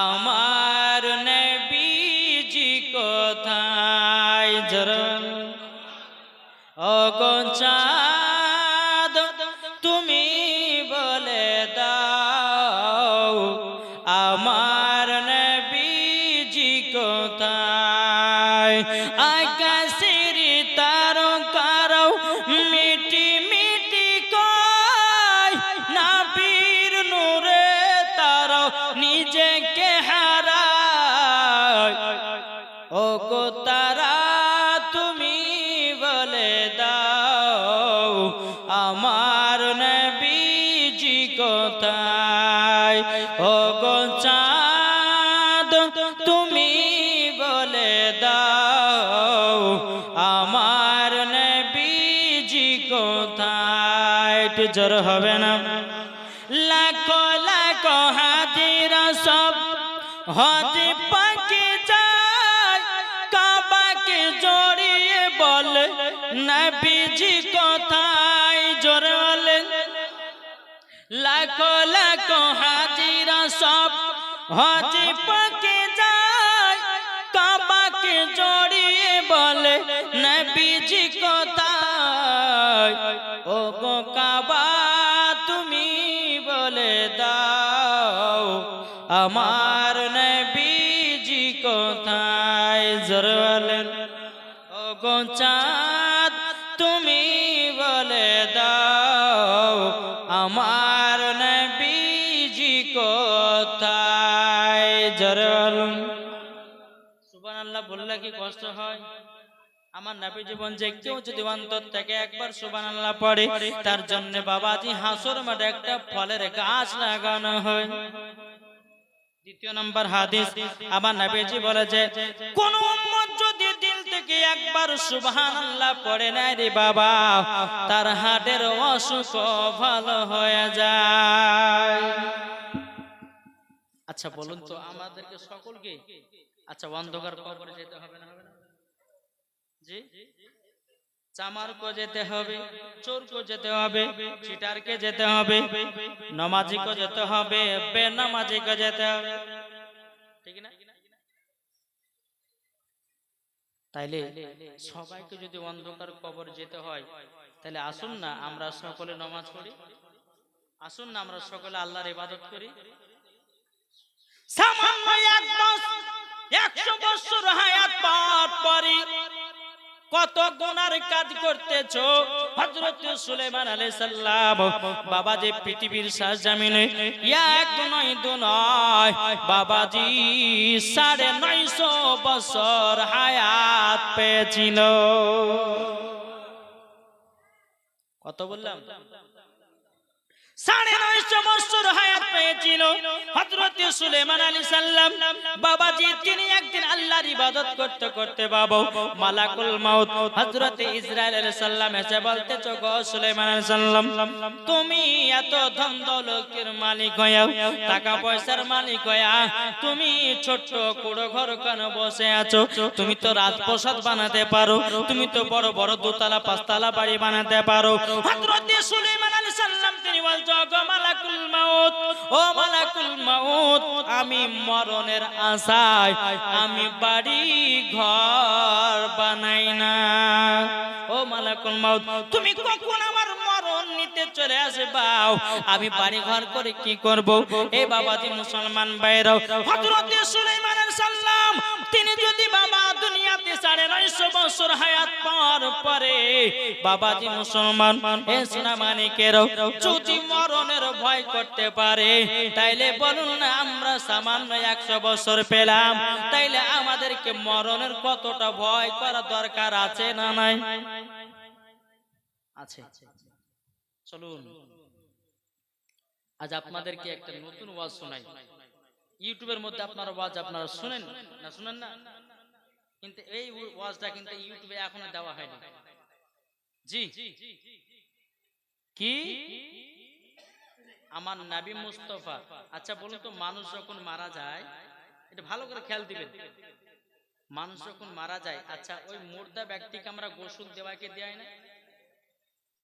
আমার নবীজি কোথায়? জরল অগঞ্চাদ তুমি বলে দাও, আমার নবীজি কোথায়? আকাশের তার কারও মিটি মিটি কয় তার নিজেকে হারায়। ও গো তারা, তুমি বলে দাও, আমার নবীজি কোথায়? ও গো চাঁদ, তুমি বলে দাও, আমার নবীজি কোথায়? জ্বর হবে না? লাখো লাখো হাজিরা সব হজে পাকে যায়, কাবাকে জড়িয়ে বলে, নবীজি কোথায়? জোরে বলে, লাখো লাখো হাজিরা সব হজে পাকে যায়, কাবাকে জড়িয়ে বলে, নবীজি কোথায় আমার নবীজি কোথায়? জোরে বলেন। ও তুমি বলে দাও, আমার নবীজি কোথায়? জোরে বলুন। সুবহানাল্লাহ, বললে কি কষ্ট হয়? আমার নাবি জীবন যে কেউ যদি অন্তর থেকে একবার সুবহানাল্লাহ পড়ে, তার জন্য বাবাজি হাসর মাঠে একটা ফলের গাছ লাগানো হয়। দ্বিতীয় নম্বর হাদিস আমার নবীজি বলেছে কোন উম্মত যদি দিল থেকে একবার সুবহানাল্লাহ পড়ে নেয় রে বাবা তার হাটের অসুখ ভালো হয়ে যায়। আচ্ছা বলুন তো আমাদেরকে সকলকে? আচ্ছা অন্ধকার কবরে যেতে হবে না হবে না? জি। চামারকে যেতে হবে চোরকে যেতে হবে চিটারকে যেতে হবে নমাজিকে যেতে হবে বেনামাজিকে যেতে হবে। ঠিক না? তাইলে সবাইকে যদি অন্ধকার কবর যেতে হয় তাহলে আসুন না আমরা সকলে নমাজ পড়ি। আসুন না আমরা সকলে আল্লাহর ইবাদত করি। সামান্য এক একশো বছর হায়াত পাওয়ার পরে কত গুনার কাজ করতেছো? আলাইহিস সালাম, বাবাজি পৃথিবীর এক নয় দু নয়, বাবাজি সাড়ে নয়শো বছর হায়াত পেয়েছিল। কত বললাম? সাড়ে নয়শো বছর পেয়েছিল হযরত সুলেমান আলী সাল্লাম বাবাজি, তিনি একদিন আল্লাহর ইবাদত করতে করতে বাবা, মালাকুল মাউত, হযরত ইসরাইল আলাইহিস সালাম এসে বলতেছো গো আলাইহিস সালাম, তুমি এত ধন দৌলতের মালিক টাকা পয়সার মালিক তুমি ছোট্ট কুড়ো ঘর কেন বসে আছো? তুমি তো রাজপ্রসাদ বানাতে পারো, তুমি তো বড় বড় দোতলা পাঁচতলা বাড়ি বানাতে পারো। হযরত সুলেমান আলাইহিস সালাম আমি মরণের আশায় আমি বাড়ি ঘর বানাই না। ও মালাকুল মাউত তুমি কখন আমার চলে আসবাও আমি বাড়ি ঘর করে কি করব? এ মুসলমান হযরত সাল্লাম তিনি যদি বাবা দুনিয়াতে সাড়ে নয়শো বছর হায়াত পরে বাবাজি মুসলমান, এ যদি মরণের ভয় করতে পারে, তাইলে বলুন না আমরা সামান্য একশো বছর পেলাম, তাইলে আমাদেরকে মরণের কতটা ভয় করা দরকার আছে না নাই? আছে। চলুন। আজ আপনাদেরকে একটা নতুন ওয়াজ শোনাই। ইউটিউবের মধ্যে আপনার ওয়াজ আপনারা শুনেন? না? শুনেন না? কিন্তু এই ওয়াজটা কিন্তু ইউটিউবে এখনও দেওয়া হয়নি। জি। কি? আমার নাবি মুস্তফা। আচ্ছা বলুন তো মানুষ যখন মারা যায় এটা ভালো করে খেয়াল দিবেন। মানুষ যখন মারা যায় আচ্ছা ওই মুর্দা ব্যক্তিকে আমরা গোসল দেওয়াকে দেয় না